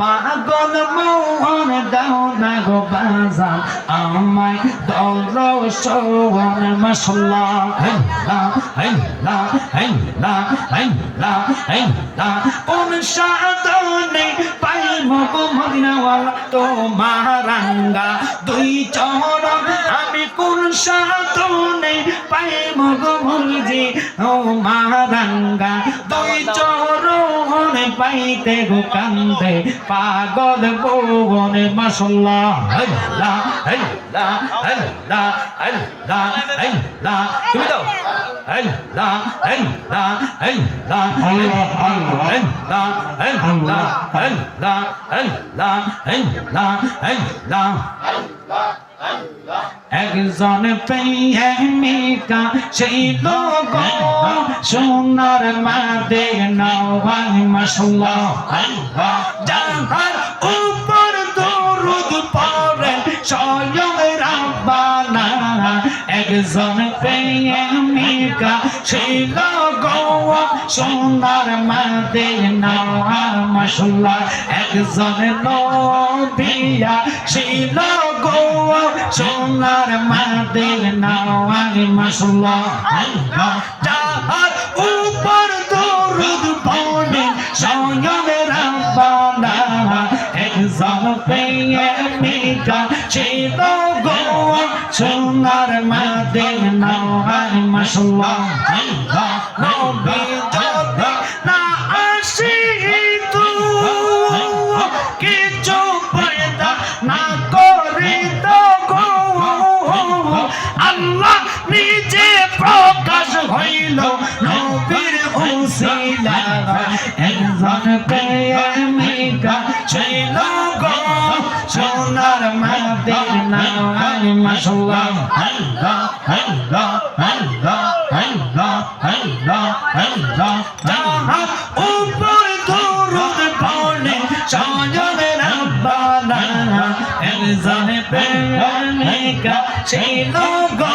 পাগল মোহন দাও না গো বাজান আমায় দর্শন মশলা। হেলা হেলা হেলা হেলা হেলা কোন সাধনে পাইব গো মদিনাওয়ালা তোমার রাঙ্গা দুই চরণ আমি কোন সাধনে পাইব গো মলজি ও মারাঙ্গা দুই চরণ পাইতে গো কান্দে পাগল বন মশলা হেলা হেলা হেলা হেলা হেলা তুমি দাও হেলা হেলা হেলা আল্লাহ, আল্লাহ। হেলা হেলা হেলা হেলা হেলা একজন প্রেমিকা সেই লোক সোনার মাদে নওয়ান মশলা যাহার উপর দরুদ পড়ে, স্বয়ং রাব্বানা। একজন প্রেমিকা সেই লোক সোনার মাদে নওয়ান মশলা একজন নদিয়া সেই লোক সোনার নাওয়ার মশলা যাহার উপর দরুদ পড়ে, স্বয়ং রাব্বানা, একজন প্রেমিকা ছিল গো, সোনার নাওয়ার মশলা নবী যদি না আসিত কিছু পয়দা না করিত গো আল্লাহ নিজে প্রকাশ হইল নবীর উসিলা একজন প্রেমিকা ছিল গো সোনার নাম মশলা আল্লাহ আল্লাহ আল্লাহ আল্লাহ উপর দরুদ পড়ে সজনে রব্বানা একজন প্রেমিকা ছিল গো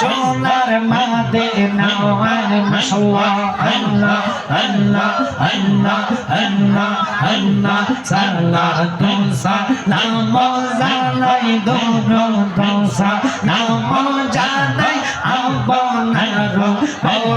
সোনার মাদে নাওয়ার মশলা আল্লাহ আল্লাহ আল্লাহ আল্লাহ আল্লাহ সালাতু সালাম জানাই দোনো দোসা নাম জানাই I'm born and run, oh,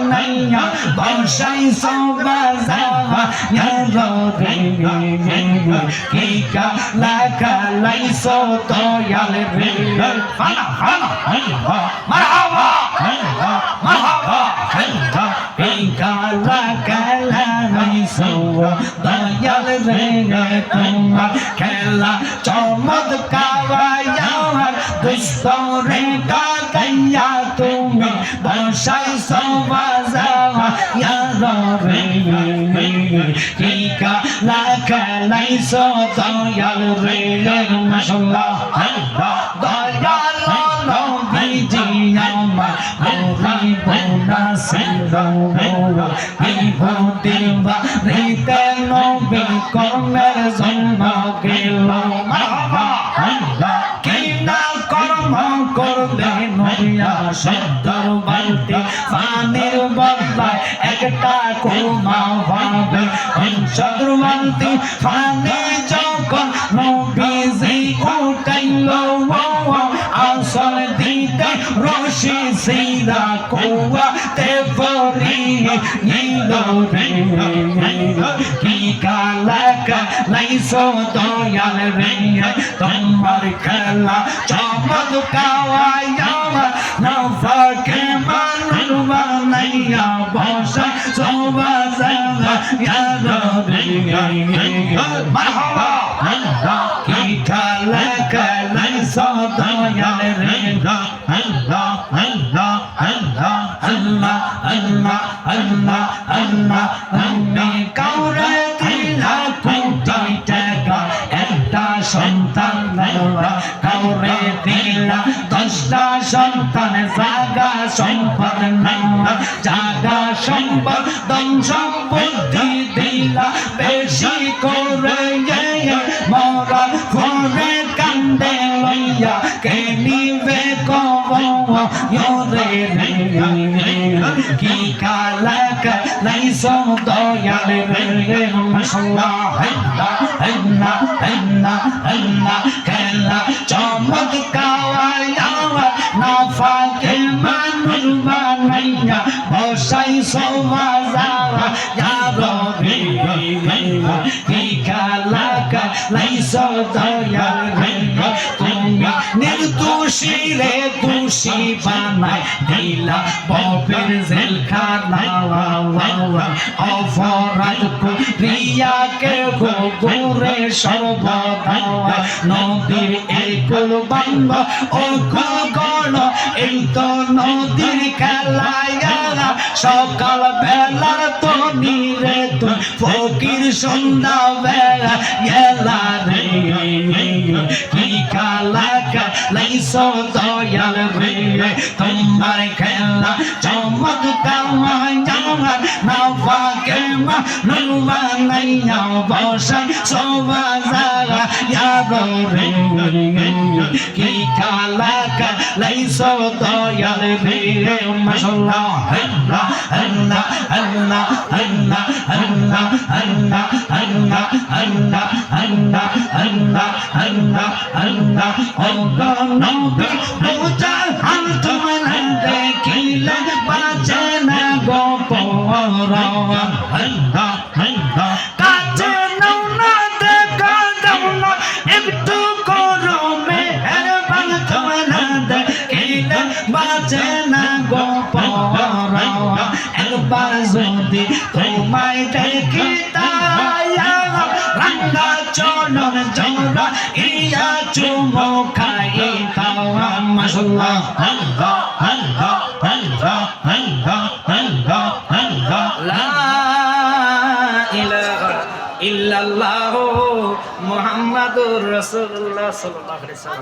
বানাইয়া বসাই সবাজা রে কি কালা কালাই সদয়াল রে ফালা ফালা মারহাবা মারহাবা এই বসাই সবাজা রে। কি কালা কালাই সো দয়াল রে। মশলা দয়াল নবীজি আমার ওই বোনা সিন্ধু এই ভূতির বাড়িতে নবী কর্মের জন্ম পানির বদলায় একটা কুমা সত্তর বালতি পানি যখন নবীজি উঠাইল আসল দিতে রশি সিরা কুয়াতে পরি নিল রে। কি কালা কালাইছো দয়াল রে। তোমার খেলা চমৎ কাওয়াইয়া নফাকে সন্তান কাউরে দিলা দশটা সন্তান জাগা সম্পদ জাগা সম্পদ দম সম্পত্তি কি কালাক নাই সমদয়াল রে মশলা হন্না হন্না হন্না হন্না খেলা চমক কাওয়া না ফাকে মানুষ বানাইয়া বসাই সোমা যাওয়া যাব কি কালাক নাই সমদয়াল নির্দোষী রে দোষী বানাই দিলা ববের জেল খানা অপরাধ করিয়া কে গোরে সর্বদাওয়া নদীর একুল বান্ধ ও গণ এই তো নদীর খেলায়া সকাল বেলার তো নিরে তো ফকির সন্ধ্যা বেলা এলা রে। কি কালা কালাইছ দয়াল রে, তোমার খেলা চমক কামা জামা না ফাকে মা নুমা নাইয়া বসাই সোবা জাগা ইয়াদ রে। কি কালা কালাইছ দয়াল রে, মাশাআল্লাহ। আল্লাহ আল্লাহ আল্লাহ আল্লাহ আল্লাহ আল্লাহ আল্লাহ আল্লাহ আল্লাহ আল্লাহ আল্লাহ আল্লাহ আল্লাহ নবী পূজা হাল তোমার দেখিলে বাঁচে না গো পরা আল্লাহ আল্লাহ কাছে নাও না দেখা দাও না একটু করো মেহেরবান তোমার দেখিলে বাঁচে না গো পরা একবার যদি তোমায় দেখি রাঙ্গা চলন জোড়া ইয়া চুমো খাই তাওয়া মাশাআল্লাহ আল্লাহ আল্লাহ আল্লাহ আল্লাহ আল্লাহ আল্লাহ। লা ইলাহা ইল্লাল্লাহ মুহাম্মাদুর রাসূলুল্লাহ সাল্লাল্লাহু আলাইহি ওয়াসাল্লাম।